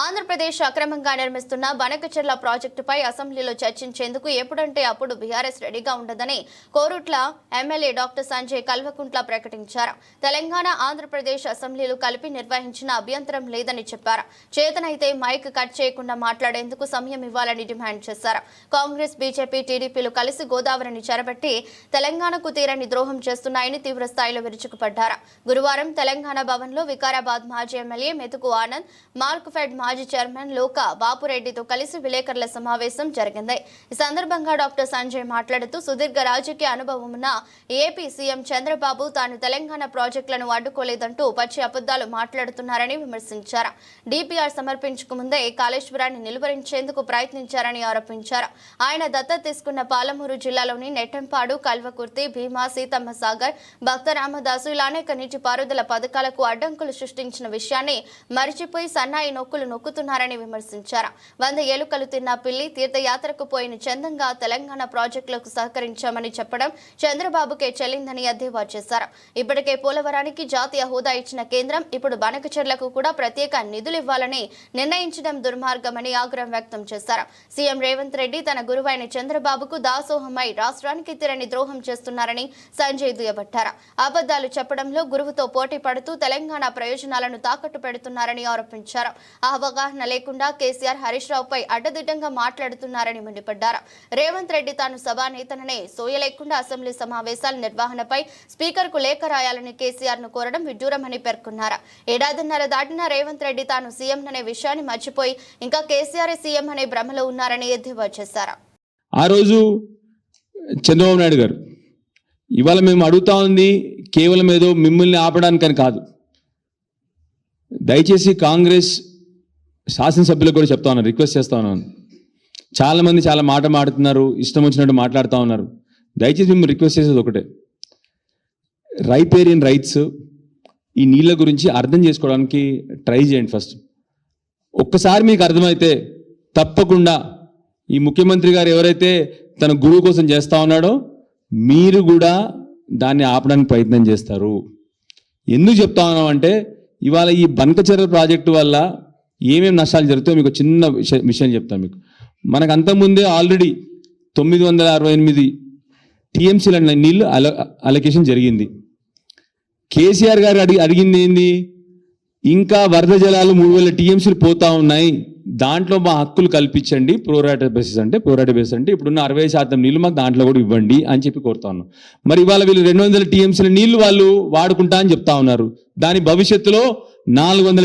ఆంధ్రప్రదేశ్ అక్రమంగా నిర్మిస్తున్న బనకచెర్ల ప్రాజెక్టుపై అసెంబ్లీలో చర్చించేందుకు ఎప్పుడంటే అప్పుడు బీఆర్ఎస్ రెడీగా ఉండదని కోరుట్ల ఎమ్మెల్యే డాక్టర్ సంజయ్ కల్వకుంట్ల ప్రకటించారు. తెలంగాణ ఆంధ్రప్రదేశ్ అసెంబ్లీలు కలిపి నిర్వహించిన అభ్యంతరం లేదని చెప్పారు. చేతనైతే మైక్ కట్ చేయకుండా మాట్లాడేందుకు సమయం ఇవ్వాలని డిమాండ్ చేశారు. కాంగ్రెస్ బీజేపీ టీడీపీలు కలిసి గోదావరిని చెరబట్టి తెలంగాణకు తీరని ద్రోహం చేస్తున్నాయని తీవ్ర స్థాయిలో విరుచుకుపడ్డారు. గురువారం తెలంగాణ భవన్లో వికారాబాద్ మాజీ ఎమ్మెల్యే మెతుకు ఆనంద్ మార్క్ఫెడ్ మాజీ చైర్మన్ లోక బాపురెడ్డితో కలిసి విలేకరుల సమావేశం జరిగింది. ఈ సందర్భంగా డాక్టర్ సంజయ్ మాట్లాడుతూ సుదీర్ఘ రాజకీయ అనుభవం ఉన్న ఏపీ సీఎం చంద్రబాబు తాను తెలంగాణ ప్రాజెక్టులను అడ్డుకోలేదంటూ పచ్చి అబద్దాలు మాట్లాడుతున్నారని విమర్శించారు. డిపిఆర్ సమర్పించుకు ముందే కాళేశ్వరాన్ని నిలువరించేందుకు ప్రయత్నించారని ఆరోపించారు. ఆయన దత్తత తీసుకున్న పాలమూరు జిల్లాలోని నెట్టంపాడు కల్వకుర్తి భీమా సీతమ్మ సాగర్ భక్త రామదాసు ఇలా అనేక నీటిపారుదల పథకాలకు అడ్డంకులు సృష్టించిన విషయాన్ని మరిచిపోయి సన్నాయి నొక్కులు నొక్కుతున్నారని విమర్శించారు. వంద ఏలుకలు తిన్న పిల్లి తీర్థయాత్రకు పోయిన చందంగా తెలంగాణ ప్రాజెక్టులకు సహకరించామని చెప్పడం చంద్రబాబుకే చెల్లిందని ఎద్దేవా చేశారు. ఇప్పటికే పోలవరానికి జాతీయ హోదా ఇచ్చిన కేంద్రం ఇప్పుడు బనకచెర్లకు కూడా ప్రత్యేక నిధులు ఇవ్వాలని నిర్ణయించడం దుర్మార్గమని ఆగ్రహం వ్యక్తం చేశారు. సీఎం రేవంత్ రెడ్డి తన గురువైన చంద్రబాబుకు దాసోహమై రాష్ట్రానికి తీరని ద్రోహం చేస్తున్నారని సంజయ్ దుయ్యబట్టారు. అబద్దాలు చెప్పడంలో గురువుతో పోటీ పడుతూ తెలంగాణ ప్రయోజనాలను తాకట్టు పెడుతున్నారని ఆరోపించారు. ఆ అవగాహన లేకుండా కేసీఆర్ హరీష్ రావుపై అడ్డదిడ్డంగా మాట్లాడుతున్నారని మండిపడ్డారు. రేవంత్ రెడ్డి తాను సభానేతననే సోయలేకుండా అసెంబ్లీ సమావేశాల నిర్వహణపై స్పీకర్కు లేఖ రాయాలని కేసీఆర్ను కోరడం విడ్డూరమని పేర్కొన్నారు. ఏడాదిన్నర దాటిన రేవంత్ రెడ్డి తాను సీఎం అనే విషయాన్ని మర్చిపోయి ఇంకా కేసీఆర్ సీఎం అనే భ్రమలో ఉన్నారని ఎద్దేవా చేశారు. ఆ రోజు చంద్రబాబు నాయుడు గారు ఇవాళ మేము అడుగుతా ఉంది కేవలం ఏదో మిమ్మల్ని ఆపడానికని కాదు. దయచేసి కాంగ్రెస్ శాసనసభ్యులకు కూడా చెప్తా ఉన్నాను రిక్వెస్ట్ చేస్తా ఉన్నాను. చాలామంది చాలా మాట మాడుతున్నారు ఇష్టం వచ్చినట్టు మాట్లాడుతూ ఉన్నారు. దయచేసి మేము రిక్వెస్ట్ చేసేది ఒకటే. రైపేరియన్ రైట్స్ ఈ నీళ్ళ గురించి అర్థం చేసుకోవడానికి ట్రై చేయండి ఫస్ట్. ఒక్కసారి మీకు అర్థమైతే తప్పకుండా ఈ ముఖ్యమంత్రి గారు ఎవరైతే తన గురువు కోసం చేస్తూ ఉన్నాడో మీరు కూడా దాన్ని ఆపడానికి ప్రయత్నం చేస్తారు. ఎందుకు చెప్తా ఉన్నాం అంటే ఇవాళ ఈ బనకచెర్ల ప్రాజెక్టు వల్ల ఏమేమి నష్టాలు జరుగుతాయో మీకు చిన్న విషయం విషయం చెప్తాను మీకు. మనకు అంతకుముందే ఆల్రెడీ తొమ్మిది వందల అరవై ఎనిమిది టీఎంసీల నీళ్ళు అల అలొకేషన్ జరిగింది. కేసీఆర్ గారు అడిగి అడిగింది ఏంది? ఇంకా వరద జలాలు మూడు వేల టీఎంసీలు పోతా ఉన్నాయి. దాంట్లో మా హక్కులు కల్పించండి. ప్రోరాట బేసిస్ అంటే ప్రోరాట బేసిస్ అంటే ఇప్పుడున్న అరవై శాతం నీళ్ళు మాకు దాంట్లో కూడా ఇవ్వండి అని చెప్పి కోరుతా ఉన్నాం. మరి ఇవాళ వీళ్ళు రెండు వందల టీఎంసీల నీళ్ళు వాళ్ళు వాడుకుంటా అని చెప్తా ఉన్నారు. దాని భవిష్యత్తులో నాలుగు వందల